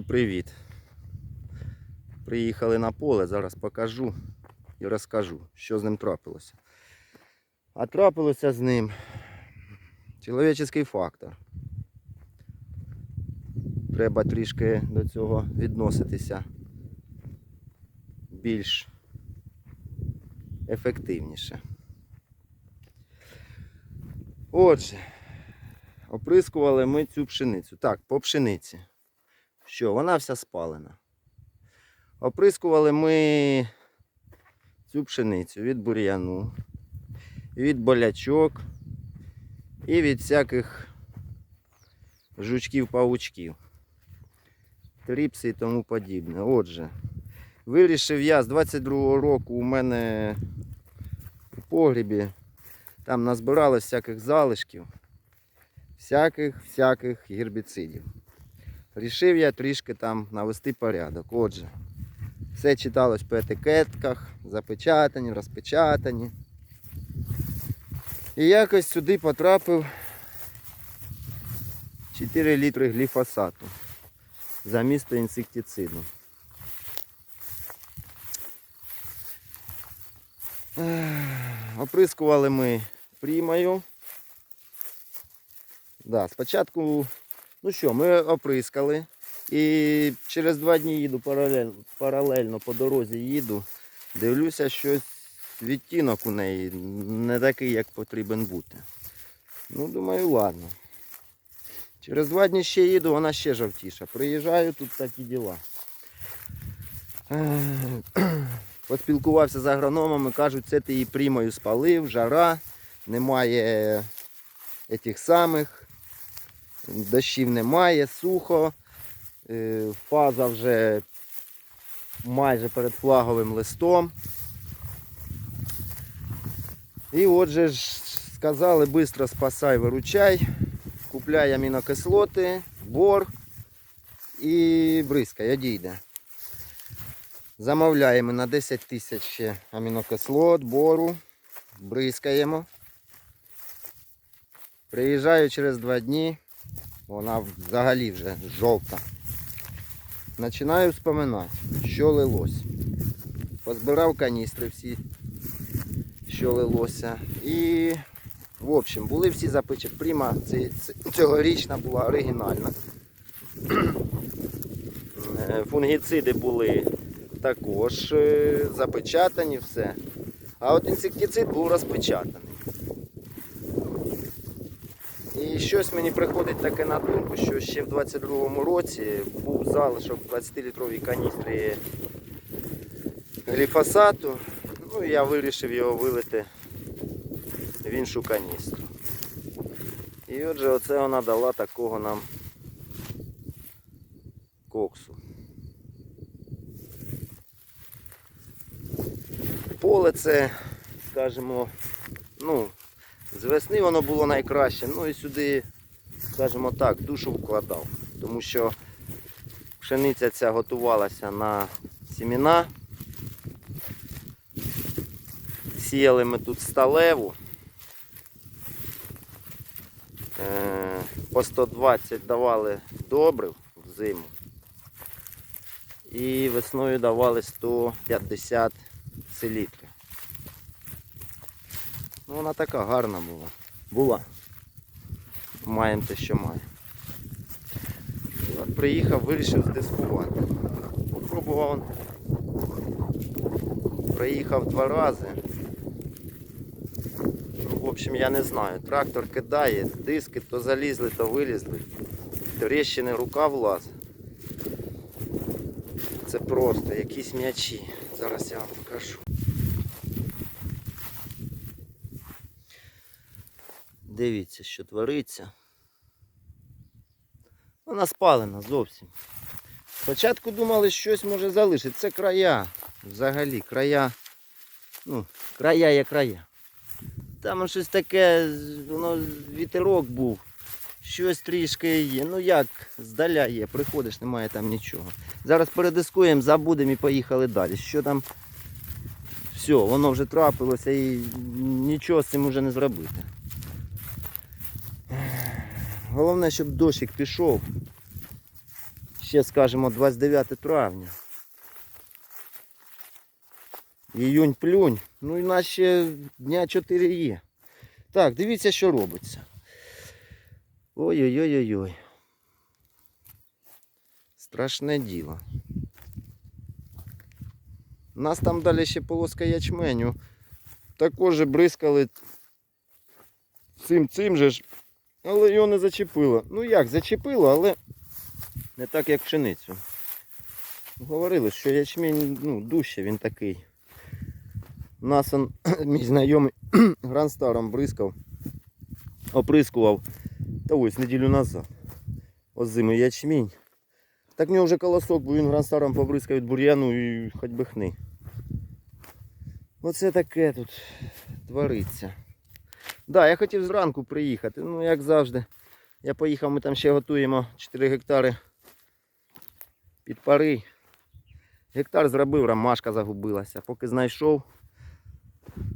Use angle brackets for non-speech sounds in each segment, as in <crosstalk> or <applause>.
Друзі, привіт! Приїхали на поле, зараз покажу і розкажу, що з ним трапилося. А трапилося з ним чоловічий фактор. Треба трішки до цього відноситися більш ефективніше. Отже, оприскували ми цю пшеницю. Так, по пшениці. Що, вона вся спалена. Оприскували ми цю пшеницю від бур'яну, від болячок і від всяких жучків-павучків, тріпси і тому подібне. Отже, вирішив я з 22-го року у мене у погрібі там назбиралось всяких залишків, всяких всяких гербіцидів. Рішив я трішки там навести порядок. Отже, все читалось по етикетках, запечатані, розпечатані. І якось сюди потрапив 4 літри гліфосату замісто інсектициду. Оприскували ми прімою. Да, спочатку, ну що, ми оприскали. І через два дні їду паралельно, паралельно по дорозі їду. Дивлюся, щось відтінок у неї не такий, як потрібен бути. Ну, думаю, ладно. Через два дні ще їду, вона ще жовтіша. Приїжджаю, тут такі діла. Поспілкувався з агрономами, кажуть, це ти її прімою спалив, жара, немає этих самих, дощів немає, сухо, е, фаза вже майже перед флаговим листом. І отже ж сказали, швидко спасай, виручай, купляй амінокислоти, бор і бризкай, одійде. Замовляємо на 10 тисяч амінокислот, бору, бризкаємо. Приїжджаю через два дні, вона взагалі вже жовта. Починаю вспоминати, що лилось. Позбирав каністри всі, що лилося. І, в общем, були всі запички. Пріма цьогорічна була оригінальна. Е, Фунгіциди були також е, запечатані все. А от інсектицид був розпечатаний. І щось мені приходить таке на думку, що ще в 22-му році був залишок 20-літровій каністрі гліфосату. Ну і я вирішив його вилити в іншу каністру. І отже, оце вона дала такого нам коксу. Поле це, скажімо, ну, з весни воно було найкраще. Ну і сюди, скажімо так, душу вкладав. Тому що пшениця ця готувалася на сіміна. Сіяли ми тут сталеву. Е, По 120 давали добрив в зиму. І весною давали 150 селітри. Ну, вона така гарна була. Була. Маємо те, що маємо. Приїхав, вирішив здискувати. Попробував. Приїхав два рази. Ну, в общем, я не знаю. Трактор кидає, диски то залізли, то вилізли. Тріщини рука влазить. Це просто якісь м'ячі. Зараз я вам покажу. Дивіться, що твориться. Вона спалена зовсім. Спочатку думали, що щось може залишити. Це края. Взагалі, края. Ну, края є края. Там щось таке, воно вітерок був. Щось трішки є. Ну як, здаля є, приходиш, немає там нічого. Зараз передискуємо, забудемо і поїхали далі. Що там? Все, воно вже трапилося і нічого з цим вже не зробити. Головне, щоб дощик пішов. ще скажемо 29 травня. Іюнь плюнь. Ну і нас ще дня 4 є. Так, дивіться, що робиться. Ой-ой-ой-ой-ой. Страшне діло. У нас там далі ще полоска ячменю. Також бризкали цим цим же ж, але його не зачепило. Ну як, зачепило, але не так, як пшеницю. Говорили, що ячмінь ну, дужче він такий. Нас он, <coughs> мій знайомий <coughs> гранстаром бризкав, оприскував та ось неділю назад. Озимий ячмінь. Так в нього вже колосок, бо він гранстаром побризкав від бур'яну і хоч би хни. Оце таке тут твориться. Да, я хотів зранку приїхати, ну як завжди. Я поїхав, ми там ще готуємо 4 гектари під пари. Гектар зробив, ромашка загубилася. Поки знайшов.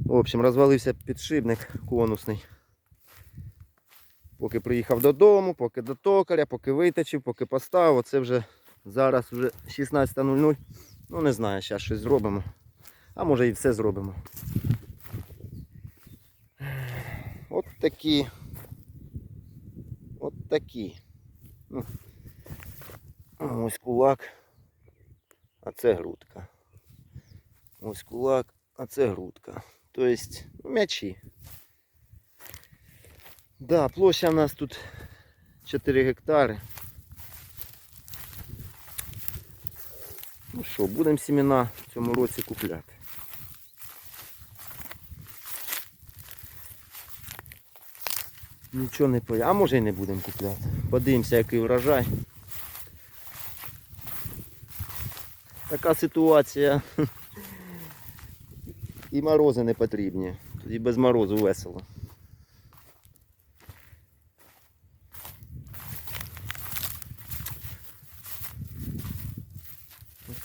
В общем, розвалився підшипник конусний. Поки приїхав додому, поки до токаря, поки виточив, поки поставив. Оце вже зараз вже 16.00. Ну не знаю, зараз щось зробимо. А може і все зробимо. От такі. От такі. Ну, ось кулак, а це грудка. Ось кулак, а це грудка. Тобто, ну, м'ячі. Да, площа у нас тут 4 гектари. Ну що, будемо сімена в цьому році купляти. Нічого не поя. А може і не будемо купляти. Подивимося, який врожай. Така ситуація. І морози не потрібні. Тоді без морозу весело.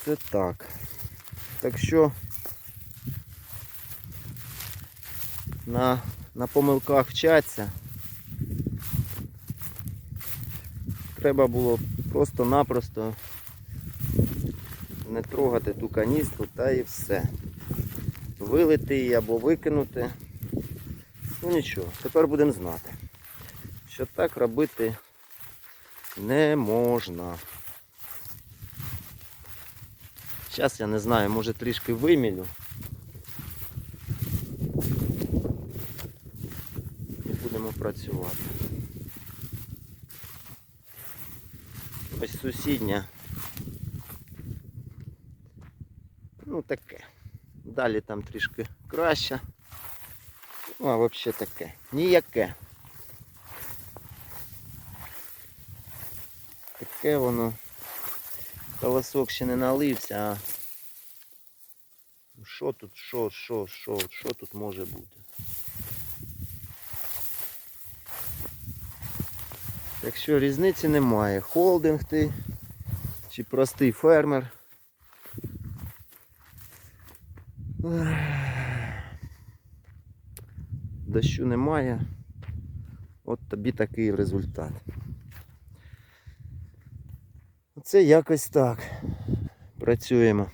Це так. Так що на, на помилках вчаться. Треба було просто-напросто не трогати ту каністру та і все. Вилити її або викинути. Ну нічого, тепер будемо знати, що так робити не можна. Зараз я не знаю, може трішки вимілю. І будемо працювати. Ось сусідня. Ну таке. Далі там трішки краще. Ну, а взагалі таке. Ніяке. Таке воно. Колосок ще не налився, а що тут, що, що, що, що тут може бути? Якщо різниці немає, холдинг ти чи простий фермер. Дощу немає. От тобі такий результат. Це якось так. Працюємо.